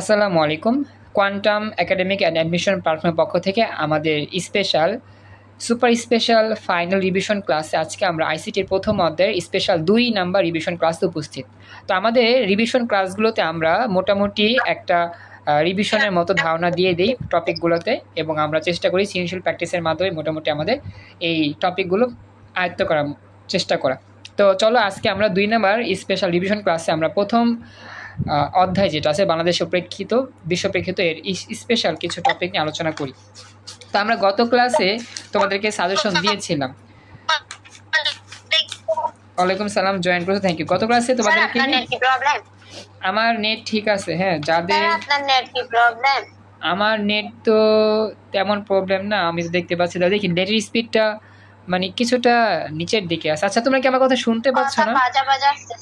আসসালামু আলাইকুম। Quantum academic and admission প্ল্যাটফর্মের পক্ষ থেকে আমাদের special, super special final revision ক্লাসে আজকে আমরা আইসিটির প্রথম অধ্যায়ের স্পেশাল দুই নাম্বার রিভিশন ক্লাসে উপস্থিত। তো আমাদের রিভিশন ক্লাসগুলোতে আমরা মোটামুটি একটা রিভিশনের মতো ধারণা দিয়ে দিই টপিকগুলোতে এবং আমরা চেষ্টা করি সিনশিয়াল প্র্যাকটিসের মাধ্যমে মোটামুটি আমাদের এই টপিকগুলো আয়ত্ত করার চেষ্টা করা। তো চলো আজকে আমরা দুই নাম্বার স্পেশাল রিভিশন ক্লাসে আমরা প্রথম অধ্যায় যেটা আছে বাংলাদেশ প্রেক্ষিত বিশ্ব প্রেক্ষিত এর স্পেশাল কিছু টপিক নিয়ে আলোচনা করি। তো আমরা গত ক্লাসে তোমাদেরকে সাজেশন দিয়েছিলাম। ওয়ালাইকুম সালাম জয়েন করেছ থ্যাংক ইউ গত ক্লাসে তোমাদেরকে কি প্রবলেম আমার নেট ঠিক আছে হ্যাঁ যাদের আপনার নেট কি প্রবলেম আমার নেট তো তেমন প্রবলেম না আমি তো দেখতে পাচ্ছি দাদা দেখি নেটের স্পিডটা মানে কিছুটা নিচের দিকে আছে। আচ্ছা তোমরা কি আমার কথা শুনতে পাচ্ছ না? বাজা বাজা আসছে।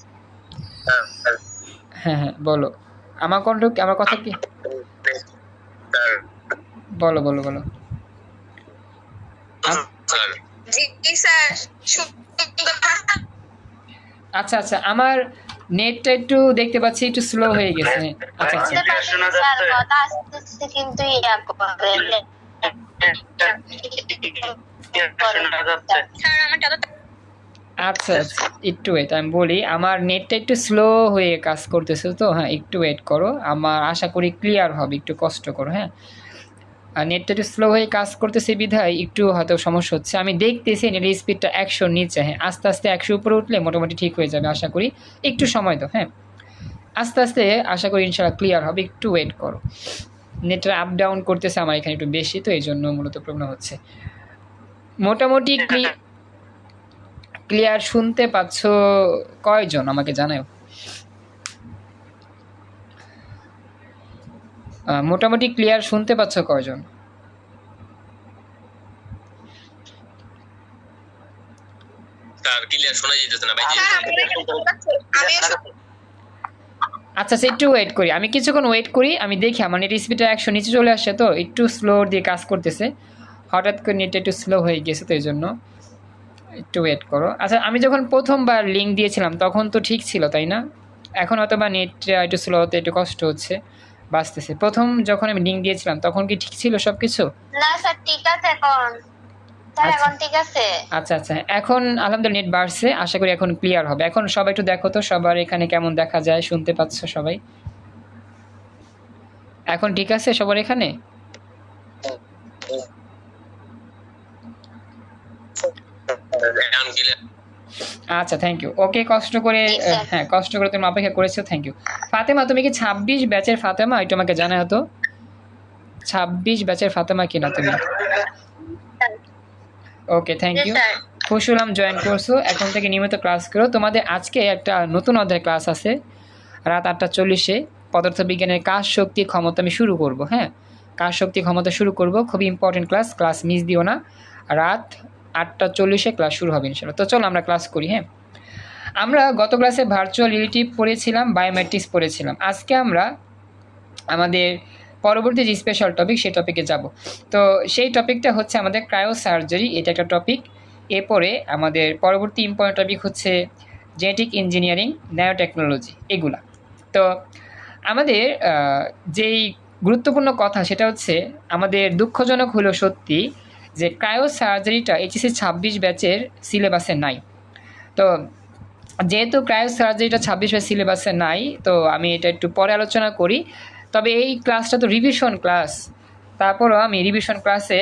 হ্যাঁ হ্যাঁ বলো। আমার কণ্ঠ আমার কথা কি? বলো বলো বলো। আ- জি স্যার আচ্ছা আচ্ছা আমার নেটটা একটু দেখতে পাচ্ছি একটু স্লো হয়ে গেছে। আচ্ছা আচ্ছা। কিন্তু আমার আচ্ছা একটু ওয়েট আমি বলি, আমার নেটটা একটু স্লো হয়ে কাজ করতেছে তো হ্যাঁ একটু ওয়েট করো। আমার আশা করি ক্লিয়ার হবে, একটু কষ্ট করো হ্যাঁ। নেটটা একটু স্লো হয়ে কাজ করতেছে বিধায় একটু হয়তো সমস্যা হচ্ছে। আমি দেখতেছি নেটের স্পিডটা একশোর নিচে হ্যাঁ আস্তে আস্তে একশো উপরে উঠলে মোটামুটি ঠিক হয়ে যাবে, আশা করি। একটু সময় তো হ্যাঁ। আস্তে আস্তে আশা করি ইনশাল্লাহ ক্লিয়ার হবে, একটু ওয়েট করো। নেটটা আপ ডাউন করতেছে, আমার এখানে একটু বেশি, তো এই জন্য মূলত প্রবলেম হচ্ছে। মোটামুটি ক্লি- ক্লিয়ার শুনতে পাচ্ছ কয়জন? আমাকে জানাও আহ, মোটামুটি ক্লিয়ার শুনতে পাচ্ছ কয়জন? স্যার ক্লিয়ার শোনা যেতেছে না ভাই। আমি আচ্ছা আচ্ছা একটু ওয়েট করি। আমি কিছুক্ষণ ওয়েট করি আমি দেখি আমার নেট স্পিডটা একশো নিচে চলে আসছে তো একটু স্লো দিয়ে কাজ করতেছে। হঠাৎ করে নেটটা একটু স্লো হয়ে গেছে তো এই জন্য। একটু ওয়েট করো। আচ্ছা আমি যখন প্রথমবার লিঙ্ক দিয়েছিলাম তখন তো ঠিক ছিল তাই না? এখন হয়তো বা নেটটা একটু স্লো হতে একটু কষ্ট হচ্ছে বাঁচতেছে। প্রথম যখন আমি লিঙ্ক দিয়েছিলাম তখন কি ঠিক ছিল সব কিছু না স্যার ঠিক আছে এখন। আচ্ছা। এখন ঠিক আছে। আচ্ছা আচ্ছা। এখন আলহামদুলিল্লাহ নেট বাড়ছে আশা করি এখন ক্লিয়ার হবে। এখন সবাই একটু দেখো তো সবার এখানে কেমন দেখা যায় শুনতে পাচ্ছ সবাই? এখন ঠিক আছে সবার এখানে এখন ক্লিয়ার আচ্ছা থ্যাংক ইউ ওকে কষ্ট করে হ্যাঁ কষ্ট করে তুমি অপেক্ষা করেছ থ্যাংক ইউ ফাতেমা তুমি কি ছাব্বিশ ব্যাচের ফাতেমা? একটু আমাকে জানা হতো ছাব্বিশ ব্যাচের ফাতেমা কিনা তুমি? ওকে থ্যাংক ইউ হলাম জয়েন করছ। এখন থেকে নিয়মিত ক্লাস করো। তোমাদের আজকে একটা নতুন অধ্যায় ক্লাস আছে। রাত আটটা চল্লিশে। পদার্থবিজ্ঞানের কাজ শক্তি ক্ষমতা আমি শুরু করব হ্যাঁ? কাজ শক্তি ক্ষমতা শুরু করব? খুবই ইম্পর্টেন্ট ক্লাস ক্লাস মিস দিও না। রাত আটটা চল্লিশে ক্লাস শুরু হবে ইনশাল্লাহ। তো চলো আমরা ক্লাস করি হ্যাঁ? আমরা গত ক্লাসে ভার্চুয়াল রিলেটিভ পড়েছিলাম বায়োমেট্রিক্স পড়েছিলাম। আজকে আমরা আমাদের পরবর্তী যে স্পেশাল টপিক সেই টপিকে যাব। তো সেই টপিকটা হচ্ছে আমাদের ক্রায়ো সার্জারি এটা একটা টপিক এরপরে আমাদের পরবর্তী ইম্পর্টেন্ট টপিক হচ্ছে জেনেটিক ইঞ্জিনিয়ারিং ন্যানো টেকনোলজি এগুলা। তো আমাদের যেই গুরুত্বপূর্ণ কথা, সেটা হচ্ছে আমাদের দুঃখজনক হলো সত্যি যে ক্রায়ো সার্জারিটা এইচএসসি ছাব্বিশ ব্যাচের সিলেবাসে নাই। তো যেহেতু ক্রায়ো সার্জারিটা ছাব্বিশ ব্যাচ সিলেবাসে নাই, তো আমি এটা একটু পরে আলোচনা করি। তবে এই ক্লাসটা তো রিভিশন ক্লাস তারপরও আমি রিভিশন ক্লাসে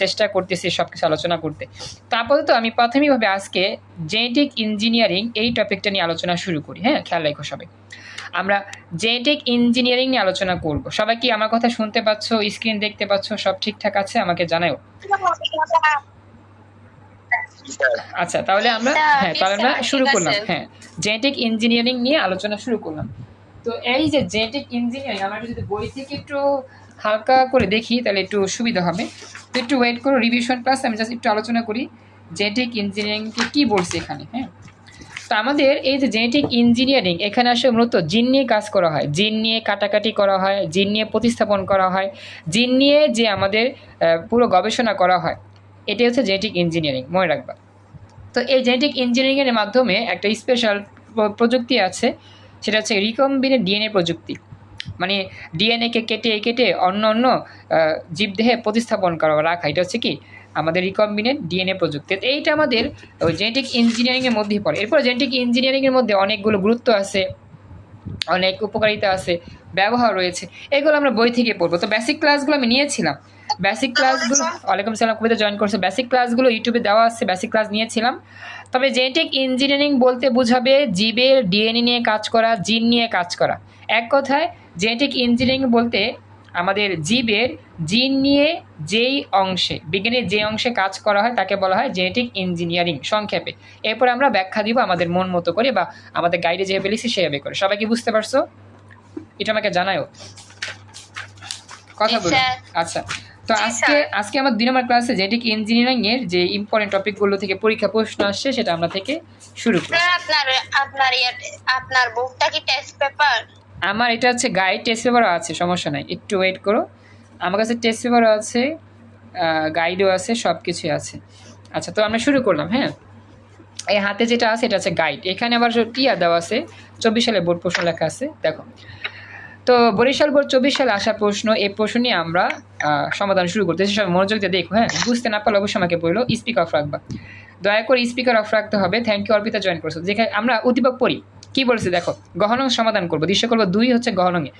চেষ্টা করতেছি সব কিছু আলোচনা করতে। তো আপাতত আমি প্রাথমিকভাবে আজকে জেনেটিক ইঞ্জিনিয়ারিং এই টপিকটা নিয়ে আলোচনা শুরু করি। হ্যাঁ খেয়াল রেখো সবাই। আমরা জেনেটিক ইঞ্জিনিয়ারিং নিয়ে আলোচনা করব। সবাই কি আমার কথা শুনতে পাচ্ছ? স্ক্রিন দেখতে পাচ্ছ? সব ঠিকঠাক আছে? আমাকে জানাও আচ্ছা তাহলে আমরা হ্যাঁ তাহলে আমরা শুরু করলাম। হ্যাঁ জেনেটিক ইঞ্জিনিয়ারিং নিয়ে আলোচনা শুরু করলাম। তো এই যে জেনেটিক ইঞ্জিনিয়ারিং আমরা যদি বই থেকে একটু হালকা করে দেখি তাহলে একটু সুবিধা হবে। তো একটু ওয়েট করো রিভিশন ক্লাস আমি জাস্ট একটু আলোচনা করি। জেনেটিক ইঞ্জিনিয়ারিংকে কী বলছে এখানে? হ্যাঁ তো আমাদের এই যে জেনেটিক ইঞ্জিনিয়ারিং এখানে আসলে মূলত জিন নিয়ে কাজ করা হয়। জিন নিয়ে কাটাকাটি করা হয়, জিন নিয়ে প্রতিস্থাপন করা হয়, জিন নিয়ে যে আমাদের পুরো গবেষণা করা হয়। এটাই হচ্ছে জেনেটিক ইঞ্জিনিয়ারিং মনে রাখবা। তো এই জেনেটিক ইঞ্জিনিয়ারিংয়ের মাধ্যমে একটা স্পেশাল প্রযুক্তি আছে, সেটা হচ্ছে রিকম্বিনেট ডিএনএ প্রযুক্তি। মানে ডিএনএকে কেটে কেটে অন্য অন্য জীবদেহে প্রতিস্থাপন করা, রাখা। এটা হচ্ছে কি? আমাদের রিকম্বিনেন্ট ডিএনএ প্রযুক্তি এইটা আমাদের জেনেটিক ইঞ্জিনিয়ারিংয়ের মধ্যেই পড়ে। এরপর জেনেটিক ইঞ্জিনিয়ারিংয়ের মধ্যে অনেকগুলো গুরুত্ব আছে, অনেক উপকারিতা আছে, ব্যবহার রয়েছে। এগুলো আমরা বই থেকে পড়ব। তো বেসিক ক্লাসগুলো আমি নিয়েছিলাম। বেসিক ক্লাসগুলো ওয়ালাইকুম সালাম কবিতা জয়েন করছে। বেসিক ক্লাসগুলো ইউটিউবে দেওয়া আছে বেসিক ক্লাস নিয়েছিলাম। তবে জেনেটিক ইঞ্জিনিয়ারিং বলতে বোঝাবে জীবের ডিএনএ নিয়ে কাজ করা জিন নিয়ে কাজ করা। এক কথায় জেনেটিক ইঞ্জিনিয়ারিং বলতে আমাদের জীবের জিন নিয়ে যেই অংশে বিজ্ঞানের যে অংশে কাজ করা হয় তাকে বলা হয় জেনেটিক ইঞ্জিনিয়ারিং সংক্ষেপে। এরপর আমরা ব্যাখ্যা দিব আমাদের মন মতো করে বা আমাদের গাইডে যেভাবে লিখছি সেভাবে করে। সবাই কি বুঝতে পারছ? এটা আমাকে জানাও কথা বলো আচ্ছা তো আজকে আজকে আমার দুই নম্বর ক্লাসে জেনেটিক ইঞ্জিনিয়ারিং এর যে ইম্পর্টেন্ট টপিকগুলো থেকে পরীক্ষা প্রশ্ন আসছে সেটা আমরা থেকে শুরু করি। আপনার আপনার আপনার বুকটা কি টেস্ট পেপার আমার এটা হচ্ছে গাইড টেস্ট পেপারও আছে, সমস্যা নাই। একটু ওয়েট করো। আমার কাছে টেস্ট পেপারও আছে গাইডও আছে সব কিছুই আছে। আচ্ছা তো আমরা শুরু করলাম হ্যাঁ? এই হাতে যেটা আছে, এটা হচ্ছে গাইড এখানে আবার টিয়া দেওয়া আছে? চব্বিশ সালে বোর্ড প্রশ্ন লেখা আছে, দেখো। তো বরিশাল বোর্ড চব্বিশ সালে আসা প্রশ্ন এই প্রশ্ন নিয়ে আমরা সমাধান শুরু করতেছি সব মনোযোগ দিয়ে দেখো হ্যাঁ? বুঝতে না পারলে অবশ্যই আমাকে বলল স্পিক অফ রাখবা। দয়া করে স্পিকার অফ রাখতে হবে। থ্যাংক ইউ অর্পিতা জয়েন করছ। যেখানে আমরা উদ্দীপক পড়ি। কি বলছে দেখো গহনং সমাধান করব দৃশ্য করব দুই হচ্ছে গহনঙে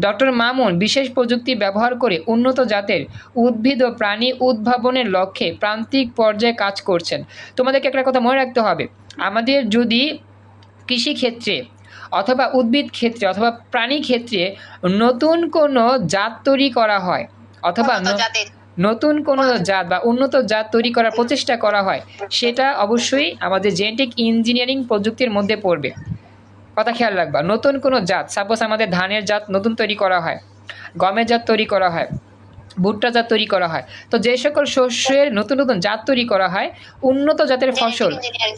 ডক্টর মামুন বিশেষ প্রযুক্তি ব্যবহার করে উন্নত জাতের উদ্ভিদ ও প্রাণী উদ্ভাবনের লক্ষ্যে প্রান্তিক পর্যায়ে কাজ করছেন। তোমাদেরকে একটা কথা মনে রাখতে হবে আমাদের যদি কৃষিক্ষেত্রে অথবা উদ্ভিদ ক্ষেত্রে অথবা প্রাণী ক্ষেত্রে নতুন কোনো জাত তৈরি করা হয় অথবা নতুন কোনো জাত বা উন্নত জাত তৈরি করার প্রচেষ্টা করা হয় সেটা অবশ্যই আমাদের জেনেটিক ইঞ্জিনিয়ারিং প্রযুক্তির মধ্যে পড়বে। কথা খেয়াল রাখবা নতুন কোনো জাত সাপোজ আমাদের ধানের জাত নতুন তৈরি করা হয় গমের জাত তৈরি করা হয় ভুট্টা জাত তৈরি করা হয় তো যে সকল শস্যের নতুন নতুন জাত তৈরি করা হয় উন্নত জাতের ফসল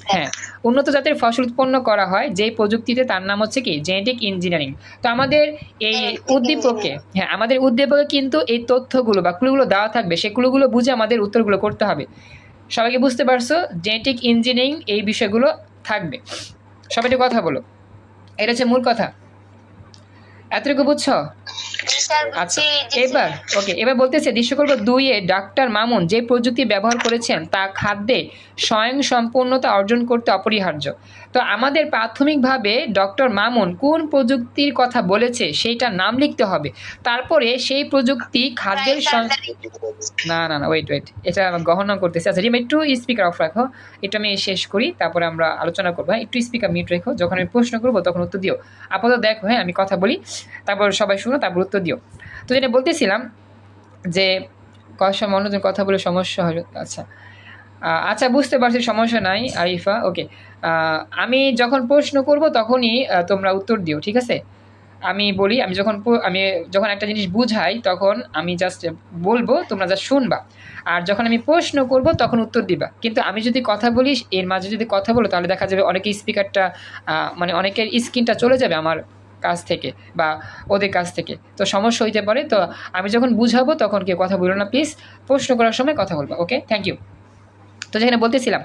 হ্যাঁ উন্নত জাতের ফসল উৎপন্ন করা হয় যেই প্রযুক্তিতে তার নাম হচ্ছে কি? জেনেটিক ইঞ্জিনিয়ারিং তো আমাদের এই উদ্দীপকে হ্যাঁ আমাদের উদ্দীপকে কিন্তু এই তথ্যগুলো বা ক্লুগুলো দেওয়া থাকবে সেই ক্লুগুলো বুঝে আমাদের উত্তরগুলো করতে হবে। সবাইকে বুঝতে পারছ? জেনেটিক ইঞ্জিনিয়ারিং এই বিষয়গুলো থাকবে। সবাই কথা বলো। এটা হচ্ছে মূল কথা। এতটুকু বুঝছ? আচ্ছা এবার ওকে এবার বলতেছে দৃশ্যকল্প দুইয়ে ডাক্তার মামুন যে প্রযুক্তি ব্যবহার করেছেন তা খাদ্যে স্বয়ং সম্পূর্ণতা অর্জন করতে অপরিহার্য। তো আমাদের প্রাথমিকভাবে ডক্টর মামুন কোন প্রযুক্তির কথা বলেছে সেইটার নাম লিখতে হবে। তারপরে সেই প্রযুক্তি খাদ্যের। না না না ওয়েট ওয়েট এটা আমার গহনা করতেছি। আচ্ছা রিমা একটু স্পিকার অফ রাখো। এটা আমি শেষ করি তারপরে আমরা আলোচনা করব। হ্যাঁ একটু স্পিকার মিউট রেখো। যখন আমি প্রশ্ন করব তখন উত্তর দিও। আপাতত দেখো হ্যাঁ আমি কথা বলি। তারপর সবাই শুনো তারপর উত্তর দিও। তো যেটা বলতেছিলাম যে সময় অন্যজন কথা বলে সমস্যা হয় আচ্ছা। আচ্ছা বুঝতে পারছি, সমস্যা নাই, আরিফা ওকে আমি যখন প্রশ্ন করব তখনই তোমরা উত্তর দিও, ঠিক আছে? আমি বলি, আমি যখন আমি যখন একটা জিনিস বুঝাই, তখন আমি জাস্ট বলব, তোমরা জাস্ট শুনবা। আর যখন আমি প্রশ্ন করব, তখন উত্তর দিবা। কিন্তু আমি যদি কথা বলি, এর মাঝে যদি কথা বলো, তাহলে দেখা যাবে অনেকের স্পিকারটা মানে অনেকের স্ক্রিনটা চলে যাবে আমার কাছ থেকে বা ওদের কাছ থেকে। তো সমস্যা হইতে পারে। তো আমি যখন বুঝাবো, তখন কেউ কথা বলো না। প্লিজ প্রশ্ন করার সময় কথা বলবা ওকে থ্যাংক ইউ তো যেখানে বলতেছিলাম।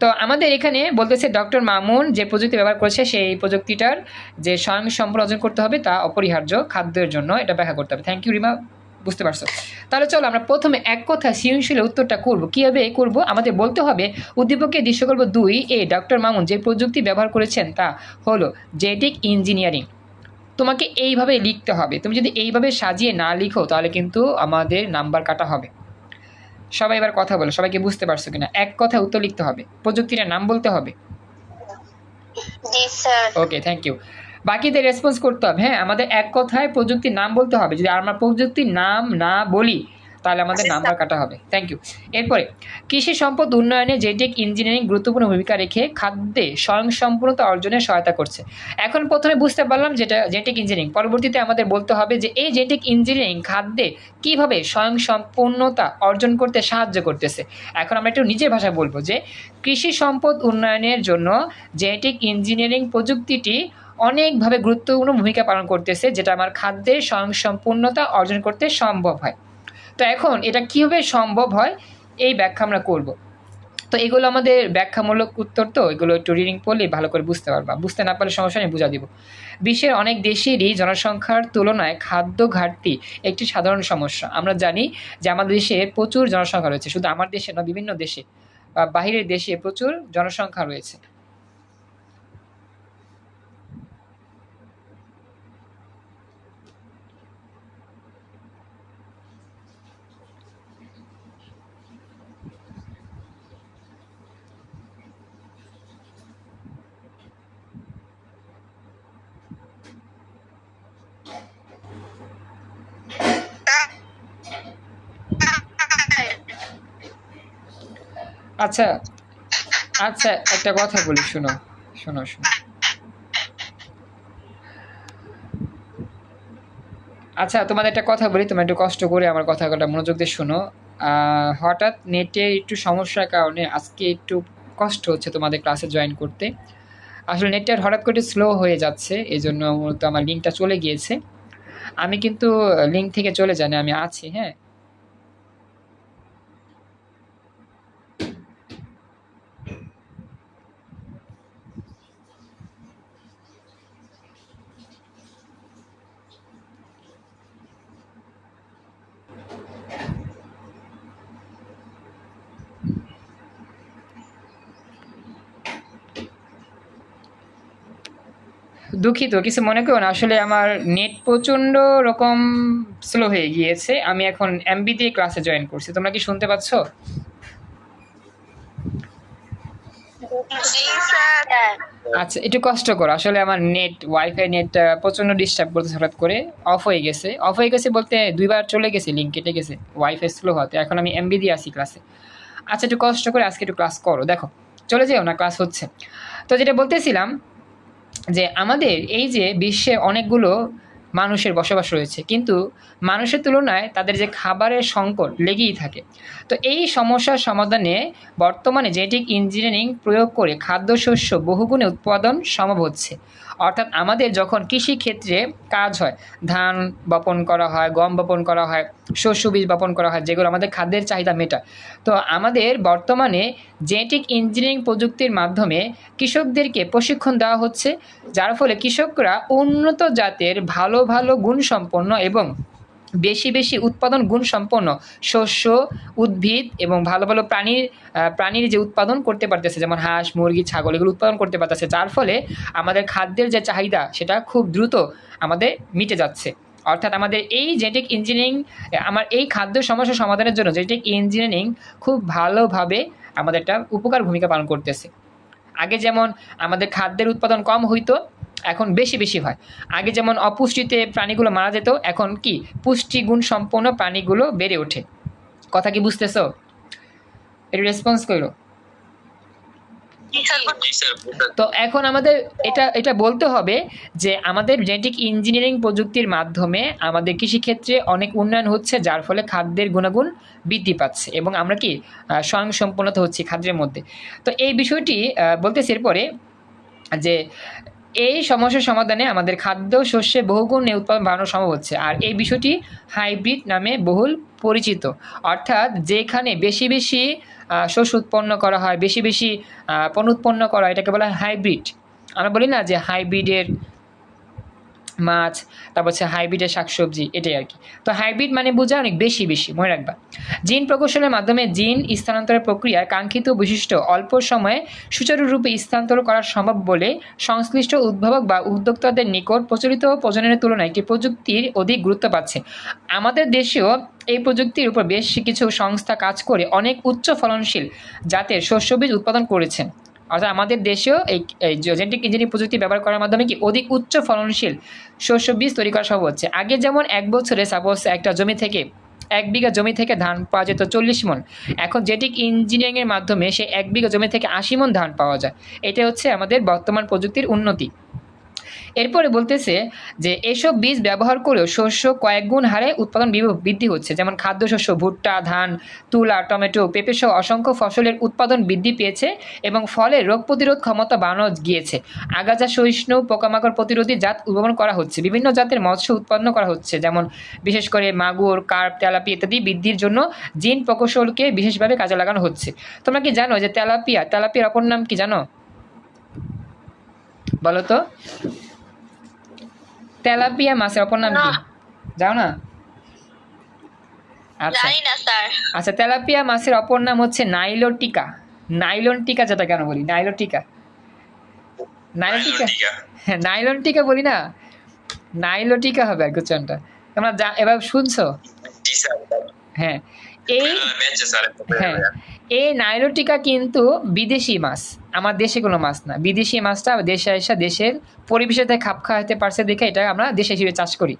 তো আমাদের এখানে বলতেছে ডক্টর মামুন যে প্রযুক্তি ব্যবহার করেছে, সেই প্রযুক্তিটার যে স্বয়ং সম্পূর্ণ অর্জন করতে হবে, তা অপরিহার্য খাদ্যের জন্য এটা ব্যাখ্যা করতে হবে। Thank you Rima. বুঝতে পারছ? তাহলে চলো আমরা প্রথমে এক কথা সৃজনশীল উত্তরটা করব। কীভাবে করব? আমাদের বলতে হবে উদ্দীপকের দৃশ্য করব দুই এ ডক্টর মামুন যে প্রযুক্তি ব্যবহার করেছেন, তা হলো জেনেটিক ইঞ্জিনিয়ারিং। তোমাকে এইভাবে লিখতে হবে। তুমি যদি এইভাবে সাজিয়ে না লিখো, তাহলে কিন্তু আমাদের নাম্বার কাটা হবে। সবাই এবার কথা বলো সবাইকে বুঝতে পারছ কিনা? এক কথা উত্তর লিখতে হবে প্রযুক্তিটার নাম বলতে হবে। ওকে থ্যাংক ইউ বাকিদের রেসপন্স করতে হবে হ্যাঁ আমাদের এক কথায় প্রযুক্তির নাম বলতে হবে যদি আমরা প্রযুক্তির নাম না বলি তাহলে আমাদের নাম্বার কাটা হবে। থ্যাংক ইউ এরপরে কৃষি সম্পদ উন্নয়নে জেনেটিক ইঞ্জিনিয়ারিং গুরুত্বপূর্ণ ভূমিকা রেখে খাদ্যে স্বয়ংসম্পূর্ণতা অর্জনে সহায়তা করছে। এখন প্রথমে বুঝতে পারলাম যেটা জেনেটিক ইঞ্জিনিয়ারিং। পরবর্তীতে আমাদের বলতে হবে যে এই জেনেটিক ইঞ্জিনিয়ারিং খাদ্যে কীভাবে স্বয়ংসম্পূর্ণতা অর্জন করতে সাহায্য করতেছে। এখন আমরা একটু নিজের ভাষায় বলব যে কৃষি সম্পদ উন্নয়নের জন্য জেনেটিক ইঞ্জিনিয়ারিং প্রযুক্তিটি অনেকভাবে গুরুত্বপূর্ণ ভূমিকা পালন করতেছে যেটা আমার খাদ্যের স্বয়ংসম্পূর্ণতা অর্জন করতে সম্ভব হয়। তো এখন এটা কীভাবে সম্ভব হয়, এই ব্যাখ্যা আমরা করব। তো এগুলো আমাদের ব্যাখ্যামূলক উত্তর তো, এগুলো একটু রিডিং পড়লে ভালো করে বুঝতে পারবা। বুঝতে না পারলে সমস্যা নেই বুঝা দিব। বিশ্বের অনেক দেশেরই জনসংখ্যার তুলনায় খাদ্য ঘাটতি একটি সাধারণ সমস্যা। আমরা জানি যে আমাদের দেশে প্রচুর জনসংখ্যা রয়েছে, শুধু আমার দেশে না বিভিন্ন দেশে বা বাহিরের দেশে প্রচুর জনসংখ্যা রয়েছে। আচ্ছা আচ্ছা একটা কথা বলি, শোনো শোনো শোনো। আচ্ছা তোমাদের একটা কথা বলি, তোমরা একটু কষ্ট করে আমার কথাটা মনোযোগ দিয়ে শোনো। হঠাৎ নেটে একটু সমস্যার কারণে আজকে একটু কষ্ট হচ্ছে তোমাদের ক্লাসে জয়েন করতে। আসলে নেটটা হঠাৎ করে স্লো হয়ে যাচ্ছে এই জন্য মূলত আমার লিঙ্কটা চলে গিয়েছে। আমি কিন্তু লিঙ্ক থেকে চলে জানি আমি আছি হ্যাঁ। দুঃখিত কিছু মনে করো না আসলে আমার নেট প্রচণ্ড রকম স্লো হয়ে গিয়েছে আমি এখন এমবি দিয়ে ক্লাসে জয়েন করছি তোমরা কি শুনতে পাচ্ছ? স্যার আচ্ছা একটু কষ্ট করো আসলে আমার নেট ওয়াইফাই নেটটা প্রচণ্ড ডিস্টার্ব করতে হঠাৎ করে অফ হয়ে গেছে অফ হয়ে গেছে বলতে দুইবার চলে গেছে লিঙ্ক কেটে গেছে ওয়াইফাই স্লো হতে এখন আমি এমবি দিয়ে আসি ক্লাসে আচ্ছা একটু কষ্ট করে আজকে একটু ক্লাস করো দেখো চলে যেও না ক্লাস হচ্ছে। তো যেটা বলতেছিলাম যে আমাদের এই যে বিশ্বে অনেকগুলো মানুষের বসবাস রয়েছে, কিন্তু মানুষের তুলনায় তাদের যে খাবারের সংকট লেগেই থাকে। তো এই সমস্যার সমাধানে বর্তমানে জেনেটিক ইঞ্জিনিয়ারিং প্রয়োগ করে খাদ্যশস্য বহুগুণে উৎপাদন সম্ভব হচ্ছে। অর্থাৎ আমাদের যখন কৃষিক্ষেত্রে কাজ হয়, ধান বপন করা হয়, গম বপন করা হয়, শস্য বীজ বপন করা হয়, যেগুলো আমাদের খাদ্যের চাহিদা মেটায়। তো আমাদের বর্তমানে জেনেটিক ইঞ্জিনিয়ারিং প্রযুক্তির মাধ্যমে কৃষকদেরকে প্রশিক্ষণ দেওয়া হচ্ছে, যার ফলে কৃষকরা উন্নত জাতের ভালো ভালো গুণসম্পন্ন এবং বেশি বেশি উৎপাদন গুণ সম্পন্ন শস্য, উদ্ভিদ এবং ভালো ভালো প্রাণীর প্রাণীর যে উৎপাদন করতে পারতেছে, যেমন হাঁস, মুরগি, ছাগল, এগুলো উৎপাদন করতে পারতেছে, যার ফলে আমাদের খাদ্যের যে চাহিদা, সেটা খুব দ্রুত আমাদের মিটে যাচ্ছে। অর্থাৎ আমাদের এই জেনেটিক ইঞ্জিনিয়ারিং আমার এই খাদ্য সমস্যা সমাধানের জন্য জেনেটিক ইঞ্জিনিয়ারিং খুব ভালোভাবে আমাদের একটা উপকার ভূমিকা পালন করতেছে। আগে যেমন আমাদের খাদ্যের উৎপাদন কম হইতো এখন বেশি বেশি হয়। আগে যেমন অপুষ্টিতে প্রাণীগুলো মারা যেত এখন কি? পুষ্টিগুণ সম্পন্ন প্রাণীগুলো বেড়ে ওঠে। কথা কি বুঝতেছো? একটু রেসপন্স করো। জি স্যার বুঝতে- তো এখন আমাদের এটা এটা বলতে হবে যে আমাদের জেনেটিক ইঞ্জিনিয়ারিং প্রযুক্তির মাধ্যমে আমাদের কৃষিক্ষেত্রে অনেক উন্নয়ন হচ্ছে যার ফলে খাদ্যের গুণাগুণ বৃদ্ধি পাচ্ছে এবং আমরা কি আহ, স্বয়ংসম্পন্নতা হচ্ছে খাদ্যের মধ্যে। তো এই বিষয়টি আহ, বলতেছি এরপরে যে এই সমস্যার সমাধানে আমাদের খাদ্য, শস্যে বহুগুণে উৎপাদন বাড়ানো সম্ভব হচ্ছে। আর এই বিষয়টি হাইব্রিড নামে বহুল পরিচিত। অর্থাৎ যেখানে বেশি বেশি শস্য উৎপন্ন করা হয়, বেশি বেশি পণ্য উৎপন্ন করা এটাকে বলা হয় হাইব্রিড। আমরা বলি না যে হাইব্রিডের মাছ, তারপর হচ্ছে হাইব্রিডের শাকসবজি, এটাই আর কি। তো হাইব্রিড মানে বোঝা অনেক বেশি বেশি, মনে রাখবা। জিন প্রকৌশলের মাধ্যমে জিন স্থানান্তরের প্রক্রিয়ায় কাঙ্ক্ষিত বৈশিষ্ট্য অল্প সময়ে সুচারুরূপে স্থানান্তর করা সম্ভব বলে সংশ্লিষ্ট উদ্ভাবক বা উদ্যোক্তাদের নিকট প্রচলিত প্রজননের তুলনায় একটি প্রযুক্তির অধিক গুরুত্ব পাচ্ছে। আমাদের দেশেও এই প্রযুক্তির উপর বেশ কিছু সংস্থা কাজ করে অনেক উচ্চ ফলনশীল জাতের শস্য বীজ উৎপাদন করেছেন। অর্থাৎ আমাদের দেশেও এই জেনেটিক ইঞ্জিনিয়ারিং প্রযুক্তি ব্যবহার করার মাধ্যমে কি অধিক উচ্চ ফলনশীল শস্য বীজ তৈরি করা সম্ভব হচ্ছে? আগে যেমন এক বছরে সাপোজ একটা জমি থেকে এক বিঘা জমি থেকে ধান পাওয়া যেত চল্লিশ মন। এখন জেটিক ইঞ্জিনিয়ারিংয়ের মাধ্যমে সে এক বিঘা জমি থেকে আশি মন ধান পাওয়া যায়। এটা হচ্ছে আমাদের বর্তমান প্রযুক্তির উন্নতি। এরপরে বলতেছে যে এসব বীজ ব্যবহার করেও শস্য কয়েক গুণ হারে উৎপাদন বৃদ্ধি হচ্ছে, যেমন খাদ্যশস্য, ভুট্টা, ধান, তুলা, টমেটো, পেঁপে সহ অসংখ্য ফসলের উৎপাদন বৃদ্ধি পেয়েছে এবং ফলে রোগ প্রতিরোধ ক্ষমতা বাড়ানো গিয়েছে। আগাছা, সহিষ্ণু, পোকামাকড় প্রতিরোধী জাত উদ্ভাবন করা হচ্ছে, বিভিন্ন জাতের মৎস্য উৎপন্ন করা হচ্ছে, যেমন বিশেষ করে মাগুর, কার্প তেলাপি ইত্যাদি বৃদ্ধির জন্য জিন প্রকৌশলকে বিশেষভাবে কাজে লাগানো হচ্ছে। তোমরা কি জানো যে তেলাপিয়া, তেলাপিয়ার অপর নাম কি জানো? বলো তো। তেলাপিয়া মাছের অপর নাম কি? যাও না। আচ্ছা। জানি না স্যার। আচ্ছা তেলাপিয়া মাছের অপর নাম হচ্ছে নাইলন টিকা নাইলন টিকা যেটা কেন বলি? নাইলন টিকা নাইলন টিকা টিকা হ্যাঁ নাইলন টিকা বলি না। নাইলো টিকা হবে আর উচ্চারণটা তোমরা যা এবার শুনছো? জি স্যার। হ্যাঁ। এই হ্যাঁ। এই নাইলো টিকা কিন্তু বিদেশি মাছ। আমার দেশে কোনো মাছ না। বিদেশি মাছটা দেশে এসে দেশের পরিবেশের সাথে খাপ খাওয়াতে পারছে দেখে এটা আমরা দেশে হিসেবে চাষ করি।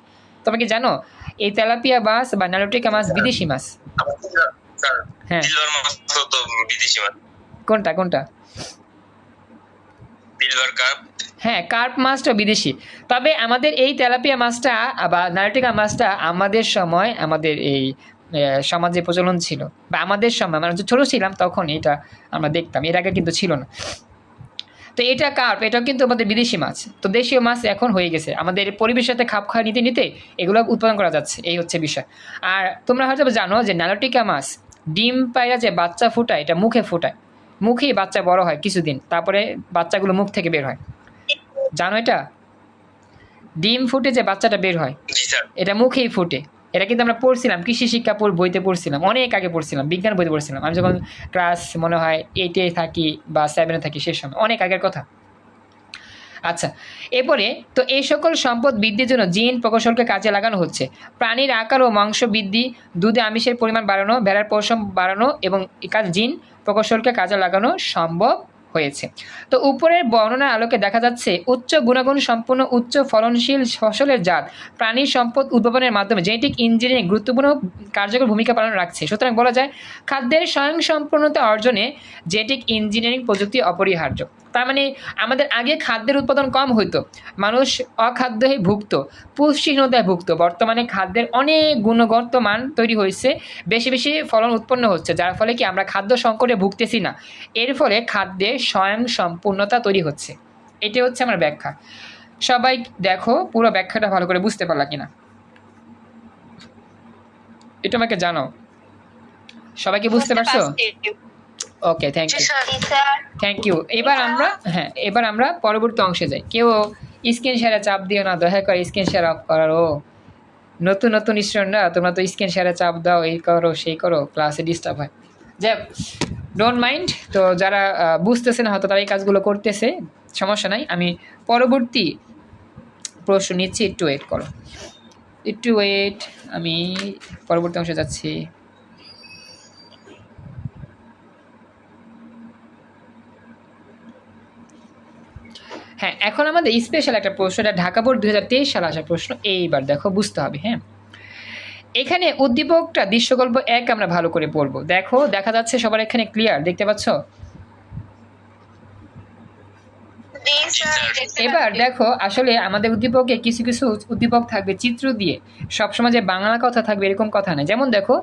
তোমরা কি জানো? এই তেলাপিয়া মাছ বা নাইলো টিকা মাছ বিদেশি মাছ। হ্যাঁ। কোনটা কোনটা? হ্যাঁ কার্প মাছটা বিদেশি। তবে আমাদের এই তেলাপিয়া মাছটা বা নারটিকা মাছটা আমাদের সময় আমাদের এই সমাজে প্রচলন ছিল। বা আমাদের সময় মানে ছোটো ছিলাম তখন এটা আমরা দেখতাম এর আগে কিন্তু ছিল না। তো এটা কার্প এটাও কিন্তু আমাদের বিদেশি মাছ। তো দেশীয় মাছ এখন হয়ে গেছে। আমাদের পরিবেশের সাথে খাপ খাওয়া নিতে নিতে এগুলো উৎপাদন করা যাচ্ছে এই হচ্ছে বিষয়। আর তোমরা হয়তো জানো যে নালোটিকা মাছ ডিম পায়রা যে বাচ্চা ফুটায় এটা মুখে ফুটায়। মুখেই বাচ্চা বড় হয় কিছুদিন তারপরে বাচ্চাগুলো মুখ থেকে বের হয়। জানো এটা? ডিম ফুটে যে বাচ্চাটা বের হয় এটা মুখেই ফুটে। এটা কিন্তু আমরা পড়ছিলাম, কৃষি শিক্ষা বইতে পড়ছিলাম, অনেক আগে পড়ছিলাম, বিজ্ঞান বইতে পড়ছিলাম। আমি যখন ক্লাস মনে হয় এইটে থাকি বা সেভেনে থাকি সে সময়, অনেক আগের কথা। আচ্ছা এরপরে তো এই সকল সম্পদ বৃদ্ধির জন্য জিন প্রকৌশলকে কাজে লাগানো হচ্ছে। প্রাণীর আকার ও মাংস বৃদ্ধি, দুধে আমিষের পরিমাণ বাড়ানো, ভেড়ার পশম বাড়ানো এবং কাজ জিন প্রকৌশলকে কাজে লাগানো সম্ভব হয়েছে। তো উপরের বর্ণনা আলোকে দেখা যাচ্ছে, উচ্চ গুণাগুণ সম্পন্ন উচ্চ ফলনশীল ফসলের জাত, প্রাণী সম্পদ উদ্ভাবনের মাধ্যমে জেনেটিক ইঞ্জিনিয়ারিং গুরুত্বপূর্ণ কার্যকর ভূমিকা পালন রাখছে। সুতরাং বলা যায়, খাদ্যের স্বয়ংসম্পূর্ণতা অর্জনে জেনেটিক ইঞ্জিনিয়ারিং প্রযুক্তি অপরিহার্য। তার মানে আমাদের আগে খাদ্যের উৎপাদন কম হইতো। মানুষ অখাদ্যে ভুগত পুষ্টিহীনতায় ভুগত বর্তমানে খাদ্যের অনেক গুণগত মান তৈরি হয়েছে বেশি বেশি ফলন উৎপন্ন হচ্ছে যার ফলে কি আমরা খাদ্য সংকটে ভুগতেছি না। এর ফলে খাদ্যে স্বয়ং সম্পূর্ণতা তৈরি হচ্ছে। এটি হচ্ছে আমার ব্যাখ্যা। সবাই দেখো পুরো ব্যাখ্যাটা ভালো করে বুঝতে পারলা কিনা। এটা আমাকে জানো সবাই কি বুঝতে পারছ। Okay thank you sir thank you এবার আমরা হ্যাঁ এবার আমরা পরবর্তী অংশে যাই। কেউ স্ক্রিন শেয়ারে চাপ দিও না দয়া করে স্ক্রিন শেয়ার অফ করারও নতুন নতুন স্টুডেন্টরা তোমরা তো স্ক্রিন শেয়ারে চাপ দাও এই করো সেই করো ক্লাসে ডিস্টার্ব হয়। যাই ডোন্ট মাইন্ড তো যারা বুঝতেছে না হয়তো তারা এই কাজগুলো করতেছে সমস্যা নাই। আমি পরবর্তী প্রশ্ন নিচ্ছি একটু ওয়েট করো। একটু ওয়েট আমি পরবর্তী অংশে যাচ্ছি। হ্যাঁ এখন আমাদের স্পেশাল একটা প্রশ্ন এটা ঢাকা বোর্ড দু সালে আসা প্রশ্ন এইবার দেখো বুঝতে হবে হ্যাঁ? এখানে উদ্দীপকটা দৃশ্যকল্প এক আমরা ভালো করে পড়ব। দেখো দেখা যাচ্ছে সবার এখানে ক্লিয়ার দেখতে পাচ্ছ? এবার দেখো আসলে আমাদের উদ্দীপকে কিছু কিছু উদ্দীপক থাকবে চিত্র দিয়ে। সবসময় যে বাংলা কথা থাকবে এরকম কথা না। যেমন দেখো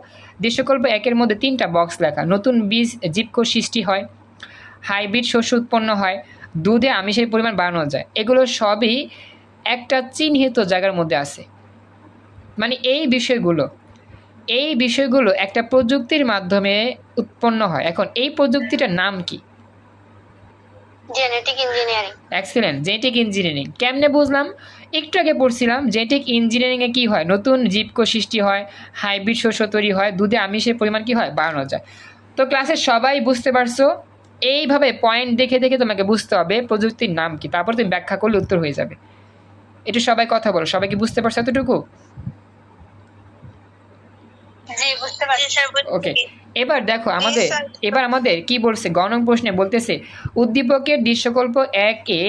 দৃশ্যকল্প একের মধ্যে তিনটা বক্স লেখা। নতুন বীজ জীবকোষ সৃষ্টি হয় হাইব্রিড শস্য উৎপন্ন হয় দুধে আমিষের পরিমাণ বাড়ানো যায়। এগুলো সবই একটা চিহ্নিত জায়গার মধ্যে আছে। মানে এই বিষয়গুলো এই বিষয়গুলো একটা প্রযুক্তির মাধ্যমে উৎপন্ন হয়। এখন এই প্রযুক্তিটার নাম কি? Genetic engineering excellent genetic engineering কেমনে বুঝলাম? একটু আগে পড়ছিলাম জেনেটিক ইঞ্জিনিয়ারিংয়ে কী হয়? নতুন জীবকোষ সৃষ্টি হয় হাইব্রিড শস্য তৈরি হয় দুধে আমিষের পরিমাণ কী হয়? বাড়ানো যায়। তো ক্লাসে সবাই বুঝতে পারছ? এইভাবে পয়েন্ট দেখে দেখে তোমাকে বুঝতে হবে প্রযুক্তির নাম কি তারপর তুমি ব্যাখ্যা করলে উত্তর হয়ে যাবে। একটু সবাই কথা বলো সবাই কি বুঝতে পারছ এতটুকু? ওকে এবার দেখো আমাদের এবার আমাদের কি বলছে গণক প্রশ্নে বলতেছে উদ্দীপকের দৃশ্যকল্প একে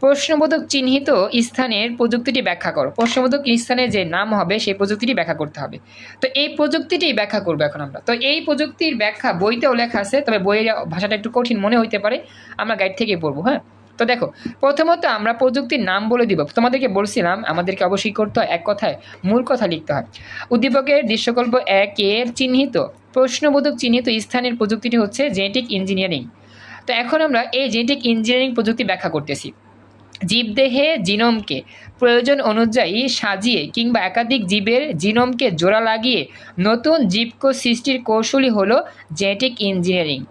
প্রশ্নবোধক চিহ্নিত স্থানের প্রযুক্তিটি ব্যাখ্যা করো। প্রশ্নবোধক স্থানের যে নাম হবে, সেই প্রযুক্তিটি ব্যাখ্যা করতে হবে। তো এই প্রযুক্তিটি ব্যাখ্যা করব এখন আমরা। তো এই প্রযুক্তির ব্যাখ্যা বইতেও লেখা আছে, তবে বইয়ের ভাষাটা একটু কঠিন মনে হইতে পারে। আমরা গাইড থেকেই পড়ব হ্যাঁ? তো দেখো, প্রথমত আমরা প্রযুক্তির নাম বলে দিব। তোমাদেরকে বলছিলাম, আমাদেরকে অবশ্যই করতে হয় এক কথায়, মূল কথা লিখতে হয়। উদ্দীপকের দৃশ্যকল্প এক এর চিহ্নিত, প্রশ্নবোধক চিহ্নিত স্থানের প্রযুক্তিটি হচ্ছে জেনেটিক ইঞ্জিনিয়ারিং তো এখন আমরা এই জেনেটিক ইঞ্জিনিয়ারিং প্রযুক্তি ব্যাখ্যা করতেছি। জীবদেহে জিনোমকে। প্রয়োজন অনুযায়ী সাজিয়ে কিংবা একাধিক জীবের জিনোমকে জোড়া লাগিয়ে নতুন জীবকোষ সৃষ্টির কৌশলই হলো জেনেটিক ইঞ্জিনিয়ারিং।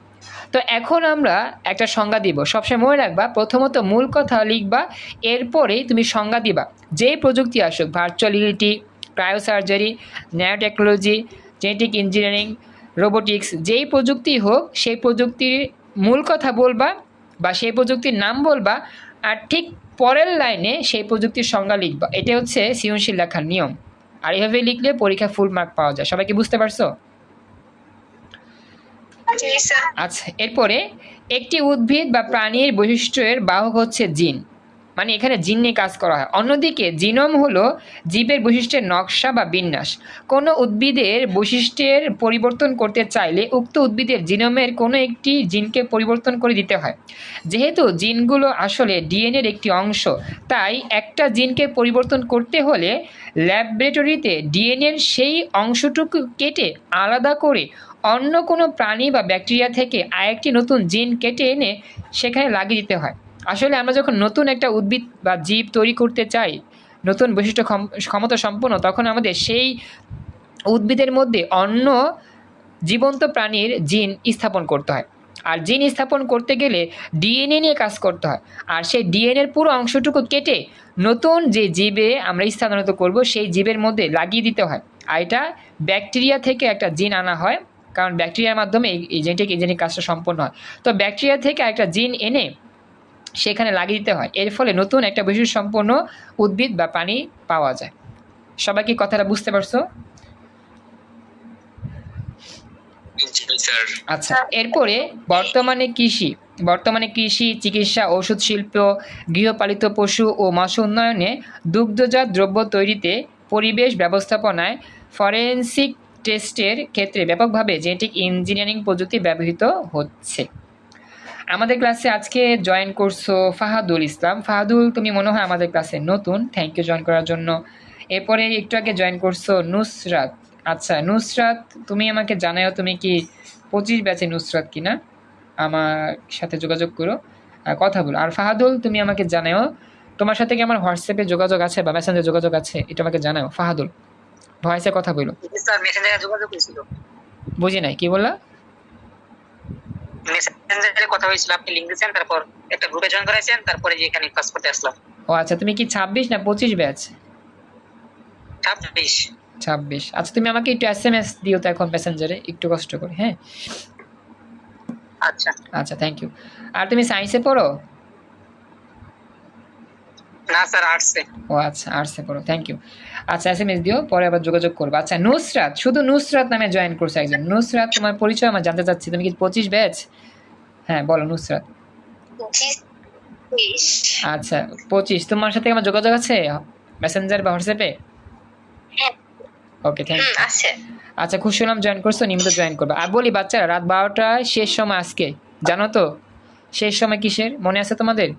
তো এখন আমরা একটা সংজ্ঞা দিব। সবসময় মনে রাখবা, প্রথমত মূল কথা লিখবা এরপরেই তুমি সংজ্ঞা দিবা। যেই প্রযুক্তি আসুক virtual reality cryosurgery nanotechnology genetic engineering robotics যেই প্রযুক্তি হোক, সেই প্রযুক্তির মূল কথা বলবা বা সেই প্রযুক্তির নাম বলবা আর ঠিক পরের লাইনে সেই প্রযুক্তির সংজ্ঞা লিখবা। এটা হচ্ছে সৃজনশীল লেখার নিয়ম। আর এভাবে লিখলে পরীক্ষা ফুল মার্ক পাওয়া যায়। সবাই কি বুঝতে পারছ? আচ্ছা এরপরে একটি উদ্ভিদ বা প্রাণীর বৈশিষ্ট্যের বাহক হচ্ছে জিন। মানে এখানে জিন নিয়ে কাজ করা হয়। অন্যদিকে জিনোম হলো জীবের বৈশিষ্ট্যের নকশা বা বিন্যাস। কোনো উদ্ভিদের বৈশিষ্ট্যের পরিবর্তন করতে চাইলে উক্ত উদ্ভিদের জিনোমের কোনো একটি জিনকে পরিবর্তন করে দিতে হয়। যেহেতু জিনগুলো আসলে ডিএনএর একটি অংশ, তাই একটা জিনকে পরিবর্তন করতে হলে ল্যাবরেটরিতে ডিএনএর সেই অংশটুকু কেটে আলাদা করে অন্য কোনো প্রাণী বা ব্যাকটেরিয়া থেকে আরেকটি নতুন জিন কেটে এনে সেখানে লাগিয়ে দিতে হয়। আসলে আমরা যখন নতুন একটা উদ্ভিদ বা জীব তৈরি করতে চাই, নতুন বৈশিষ্ট্য ক্ষম- ক্ষমতা সম্পন্ন, তখন আমাদের সেই উদ্ভিদের মধ্যে অন্য জীবন্ত প্রাণীর জিন স্থাপন করতে হয়। আর জিন স্থাপন করতে গেলে ডিএনএ নিয়ে কাজ করতে হয়। আর সেই ডিএনএর পুরো অংশটুকু কেটে নতুন যে জীবে আমরা স্থানান্তরিত করব, সেই জীবের মধ্যে লাগিয়ে দিতে হয়। আর এটা ব্যাকটেরিয়া থেকে একটা জিন আনা হয়, কারণ ব্যাকটেরিয়ার মাধ্যমে এই জেনেটিক ইঞ্জিনিয়ারিং কাজটা সম্পন্ন হয়। তো ব্যাকটেরিয়া থেকে একটা জিন এনে সেখানে লাগিয়ে দিতে হয়। এর ফলে নতুন একটা বৈশিষ্ট্য সম্পন্ন উদ্ভিদ বা প্রাণী পাওয়া যায়। সবাই কি কথাটা বুঝতে পারছ? আচ্ছা এরপরে বর্তমানে কৃষি। বর্তমানে কৃষি চিকিৎসা ওষুধ শিল্প গৃহপালিত পশু ও মৎস্য উন্নয়নে দুগ্ধজাত দ্রব্য তৈরিতে পরিবেশ ব্যবস্থাপনায় ফরেনসিক টেস্টের ক্ষেত্রে ব্যাপকভাবে জেনেটিক ইঞ্জিনিয়ারিং প্রযুক্তি ব্যবহৃত হচ্ছে। আমাদের ক্লাসে আজকে জয়েন করছ ফাহাদুল ইসলাম। ফাহাদুল তুমি মনে হয় আমাদের ক্লাসে নতুন। থ্যাংক ইউ জয়েন করার জন্য। এরপরে একটু আগে জয়েন করছ নুসরাত। আচ্ছা নুসরাত তুমি আমাকে জানাও তুমি কি পঁচিশ ব্যাচে নুসরাত কিনা? আমার সাথে যোগাযোগ করো। কথা বলো। আর ফাহাদুল তুমি আমাকে জানাও তোমার সাথে কি আমার হোয়াটসঅ্যাপে যোগাযোগ আছে বা মেসেঞ্জে যোগাযোগ আছে? এটা আমাকে জানাও ফাহাদুল ভয়েসে কথা বলো। যোগাযোগ বুঝি নাই কি বললা? মেসেঞ্জারে কথা হয়েছিল আপনি লিঙ্ক দিয়েছেন তারপর একটা গ্রুপে জয়েন করেছেন তারপরে যে এখানে কাজ করতে আসলাম। ও আচ্ছা তুমি কি ছাব্বিশ না পঁচিশ ব্যাচ? ছাব্বিশ। ছাব্বিশ। আচ্ছা তুমি আমাকে একটু এসএমএস এম এস দিও তো এখন মেসেঞ্জারে একটু কষ্ট করে হ্যাঁ? আচ্ছা। আচ্ছা থ্যাংক ইউ আর তুমি সায়েন্সে পড়ো? না স্যার আর্টসে ও আচ্ছা আর্টসে পড়ো থ্যাংক ইউ আচ্ছা এস এম এস দিও পরে আবার যোগাযোগ করব। আচ্ছা নুসরাত শুধু নুসরাত নামে জয়েন করছে একজন। নুসরাত তোমার পরিচয় আমার জানতে চাচ্ছি তুমি কি পঁচিশ ব্যাচ হ্যাঁ বলো নুসরাত। আচ্ছা পঁচিশ তোমার সাথে আমার যোগাযোগ আছে? মেসেঞ্জার বা হোয়াটসঅ্যাপে হ্যাঁ। ওকে থ্যাংক ইউ আচ্ছা খুশি হলাম জয়েন করছ নিয়মিত জয়েন করবে। আর বলি বাচ্চারা রাত বারোটায় শেষ সময় আজকে জানো তো? শেষ সময় কিসের? মনে আছে তোমাদের?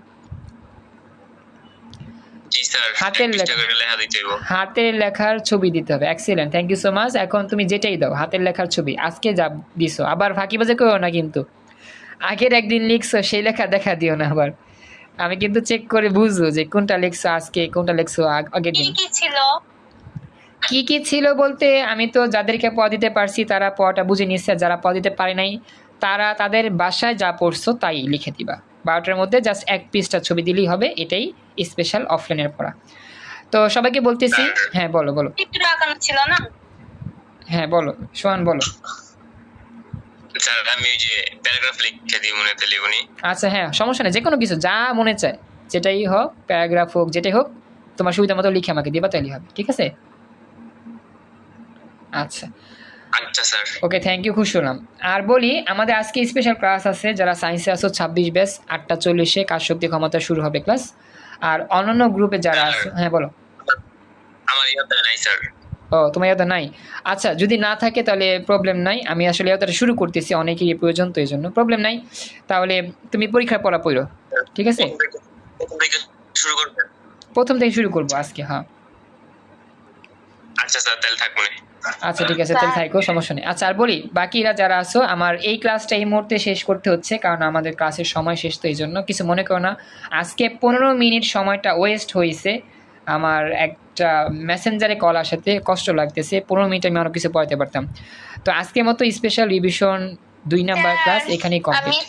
হাতের লেখার ছবি দিতে হবে। Excellent thank you so much এখন তুমি যেটাই দাও হাতের লেখার ছবি আজকে যা দিছো। আবার ফাঁকিবাজে করো না কিন্তু। আগের একদিন লিখছো সেই লেখা দেখা দিও না আবার। আমি কিন্তু চেক করে বুঝব যে কোনটা লিখছো আজকে কোনটা লিখছো আগের দিন। কি ছিল? কি কি ছিল বলতে আমি তো যাদেরকে পড়া দিতে পারছি তারা পড়াটা বুঝে নিচ্ছে যারা পড়া দিতে পারে নাই তারা তাদের বাসায় যা পড়ছো তাই লিখে দিবা। বারোটার মধ্যে জাস্ট এক পিসটা ছবি দিলেই হবে এটাই স্পেশাল অফলাইনের পড়া। তো সবাইকে বলতেছি হ্যাঁ বলো বলো। চিত্র আঁকানো ছিল না? হ্যাঁ বলো সোহান বলো। স্যার আমি ওই যে প্যারাগ্রাফ লিখে দিই হতে লিখুনি আচ্ছা হ্যাঁ সমস্যা নেই যে কোনো কিছু যা মনে চায় যেটাই হোক প্যারাগ্রাফ হোক যেটাই হোক তোমার সুবিধা মতো লিখে আমাকে দিবা তাইলে হবে ঠিক আছে? আচ্ছা। আচ্ছা স্যার। ওকে থ্যাংক ইউ খুশি হলাম। আর বলি আমাদের আজকে স্পেশাল ক্লাস আছে যারা সায়েন্সে আসো ছাব্বিশ ব্যাস আটটা চল্লিশে কাজ শক্তি ক্ষমতা শুরু হবে ক্লাস আর অন্যান্য গ্রুপে যারা আছে হ্যাঁ বলো। আমার ইয়াতে নাই স্যার। ও তোমার ইয়াতে নাই? আচ্ছা যদি না থাকে তাহলে প্রবলেম নাই। আমি আসলে ইয়াতে শুরু করতেছি অনেকেরই প্রয়োজন তো এই জন্য প্রবলেম নাই। তাহলে তুমি পরীক্ষার পড়া পড়ো ঠিক আছে? প্রথম থেকে শুরু করবেন প্রথম থেকে শুরু করব আজকে হ্যাঁ। আচ্ছা স্যার তাহলে থাকব আচ্ছা ঠিক আছে তাহলে থাকো সমস্যা নেই। আচ্ছা আর বলি বাকিরা যারা আছো আমার এই ক্লাসটা এই মুহূর্তে শেষ করতে হচ্ছে কারণ আমাদের ক্লাসের সময় শেষ তো এই জন্য কিছু মনে করো না আজকে পনেরো মিনিট সময়টা ওয়েস্ট হয়েছে। আমার একটা মেসেঞ্জারে কল আসাতে কষ্ট লাগতেছে পনেরো মিনিট আমি আরও কিছু পড়াতে পারতাম। তো আজকের মতো স্পেশাল রিভিশন দুই নাম্বার ক্লাস এখানেই কমপ্লিট